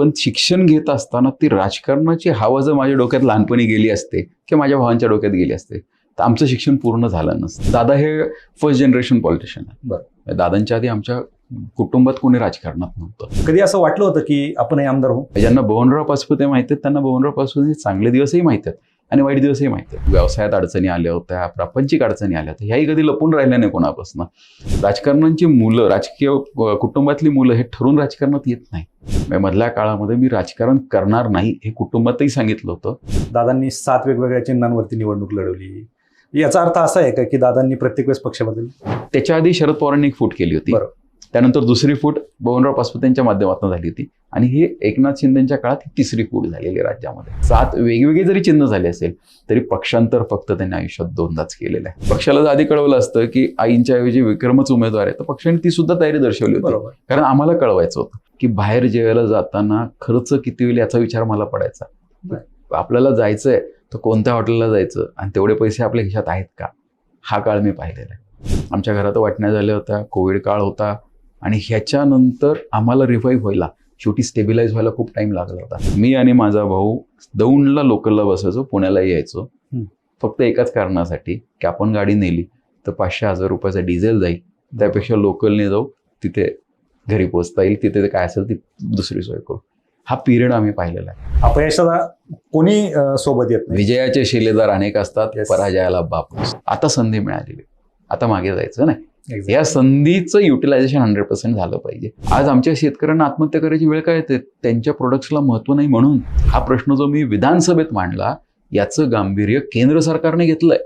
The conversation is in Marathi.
पण शिक्षण घेत असताना ती राजकारणाची हवा जर माझ्या डोक्यात लहानपणी गेली असते किंवा माझ्या भावांच्या डोक्यात गेली असते तर आमचं शिक्षण पूर्ण झालं नसतं. दादा हे फर्स्ट जनरेशन पॉलिटिशियन आहे बरं. दादांच्या आधी आमच्या कुटुंबात कोणी राजकारणात नव्हतं. कधी असं वाटलं होतं की आपणही आमदार होऊ? ज्यांना बवनराव पाचपुते माहिती आहेत त्यांना बवनराव पाचपुते चांगले दिवसही माहिती आहेत. आणि वाईट दिवसही माहिती आहेत व्यवसायात अडचणी आल्या होत्या प्रापंचिक अडचणी आल्या होत्या ह्याही कधी लपून राहिल्या नाही कोणापासून. राजकारणांची मुलं राजकीय कुटुंबातली मुलं हे ठरून राजकारणात येत नाही. मधल्या काळामध्ये मी राजकारण करणार नाही हे कुटुंबातही सांगितलं होतं. दादांनी सात वेगवेगळ्या चिन्हांवरती निवडणूक लढवली. याचा अर्थ असा आहे का की दादांनी प्रत्येक वेळेस पक्ष बदल त्याच्या आधी शरद पवारांनी एक फूट केली होती. त्यानंतर दुसरी फूट बबनराव पाचपुतेंच्या माध्यमातून झाली होती. आणि ही एकनाथ शिंदेच्या काळात ही तिसरी फूट झालेली आहे राज्यामध्ये. सात वेगवेगळी जरी चिन्ह झाली असेल तरी पक्षांतर फक्त त्यांनी आयुष्यात दोनदाच केलेलं आहे. पक्षाला जर आधी कळवलं असतं की आईंच्या ऐवजी विक्रमच उमेदवार आहे. तर पक्षाने ती सुद्धा तयारी दर्शवली होती. कारण आम्हाला कळवायचं होतं की बाहेर जेवायला जाताना खर्च किती होईल याचा विचार मला पडायचा. आपल्याला जायचंय तर कोणत्या हॉटेलला जायचं आणि तेवढे पैसे आपल्या खिशात आहेत का? हा काळ मी पाहिलेला आहे. आमच्या घरात वाटण्या झाल्या होत्या कोविड काळ होता. आणि ह्याच्यानंतर आम्हाला रिवाईव्ह व्हायला शेवटी स्टेबिलाईज व्हायला खूप टाइम लागला होता मी आणि माझा भाऊ दौंडला लोकलला बसायचो पुण्याला यायचो. फक्त एकाच कारणासाठी की आपण गाडी नेली तर पाचशे हजार रुपयाचा डिझेल जाईल त्यापेक्षा लोकलने जाऊ तिथे घरी पोहोचता येईल तिथे काय असेल ती दुसरी सोय करू हा पिरियड आम्ही पाहिलेला आहे अपयशाला कोणी सोबत येत विजयाचे शिलेदार अनेक असतात. पराजयाला बाप. आता संधी मिळालेली आता मागे जायचं नाही. या संधीचं युटिलायझेशन हंड्रेड पर्सेंट झालं पाहिजे. आज आमच्या शेतकऱ्यांना आत्महत्या करायची वेळ काय येते? त्यांच्या प्रोडक्ट्सला महत्त्व नाही म्हणून हा प्रश्न जो मी विधानसभेत मांडला याचं गांभीर्य केंद्र सरकारने घेतलंय.